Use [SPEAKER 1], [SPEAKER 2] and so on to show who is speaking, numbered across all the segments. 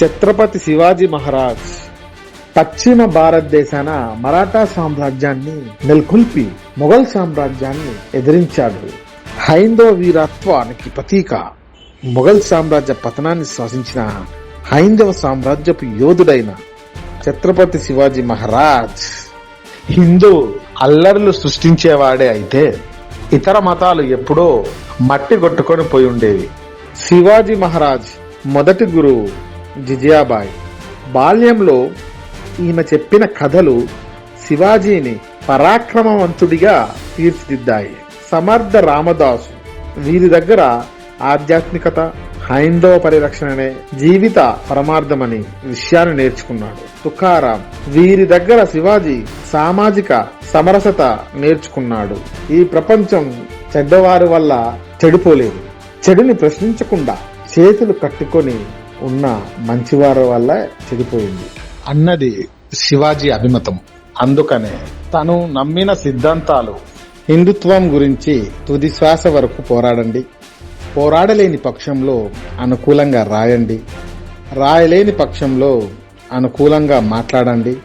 [SPEAKER 1] ఛత్రపతి శివాజీ మహారాజ్ పశ్చిమ భారతదేశాన మరాఠా సామ్రాజ్యాన్ని నెలకొల్పి మొఘల్ సామ్రాజ్యాన్ని ఎదిరించాడు. హైందవ వీరత్వానికి ప్రతీక మొఘల్ సామ్రాజ్య పతనాన్ని శాసించిన హైందవ సామ్రాజ్యపు యోధుడైన ఛత్రపతి శివాజీ మహారాజ్. హిందూ అల్లర్లు సృష్టించేవాడే అయితే ఇతర మతాలు ఎప్పుడో మట్టి కొట్టుకొని పోయి ఉండేవి. శివాజీ మహారాజ్ మొదటి గురువు జిజియాబాయ్. బాల్యంలో ఈమె చెప్పిన కథలు శివాజీని పరాక్రమవంతుడిగా తీర్చిదిద్దాయి. సమర్థ రామదాసు. వీరి దగ్గర ఆధ్యాత్మికత హైందవ పరిరక్షణనే జీవిత పరమార్థమని విషయాన్ని నేర్చుకున్నాడు. తుకారాం. వీరి దగ్గర శివాజీ సామాజిక సమరసత నేర్చుకున్నాడు. ఈ ప్రపంచం చెడ్డవారి వల్ల చెడిపోలేదు. చెడుని ప్రశ్నించకుండా చేతులు కట్టుకొని ఉన్న మంచివారి వల్ల చెడిపోయింది. అన్నది శివాజీ అభిమతం. అందుకనే తను నమ్మిన సిద్ధాంతాలు హిందుత్వం గురించి తుది శ్వాస వరకు పోరాడండి. పోరాడలేని పక్షంలో అనుకూలంగా రాయండి. రాయలేని పక్షంలో అనుకూలంగా మాట్లాడండి.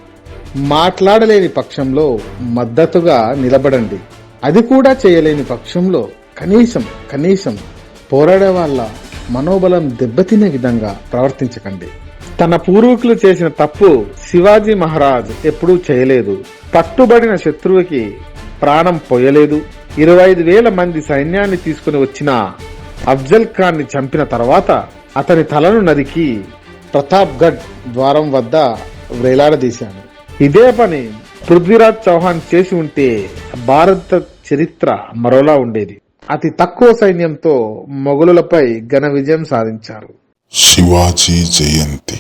[SPEAKER 1] మాట్లాడలేని పక్షంలో మద్దతుగా నిలబడండి. అది కూడా చేయలేని పక్షంలో కనీసం కనీసం పోరాడే వాళ్ళ మనోబలం దెబ్బతినే విధంగా ప్రవర్తించకండి. తన పూర్వీకులు చేసిన తప్పు శివాజీ మహారాజ్ ఎప్పుడూ చేయలేదు. పట్టుబడిన శత్రువుకి ప్రాణం పోయలేదు. ఇరవై ఐదు వేల మంది సైన్యాన్ని తీసుకుని వచ్చిన అఫ్జల్ ఖాన్ని చంపిన తర్వాత అతని తలను నరికి ప్రతాప్గఢ్ ద్వారం వద్ద వేలాడదీశాను ఇదే పని పృథ్వీరాజ్ చౌహాన్ చేసి ఉంటే భారత చరిత్ర మరోలా ఉండేది. అతి తక్కువ సైన్యంతో మొఘలులపై ఘన విజయం సాధించారు.
[SPEAKER 2] శివాజీ జయంతి.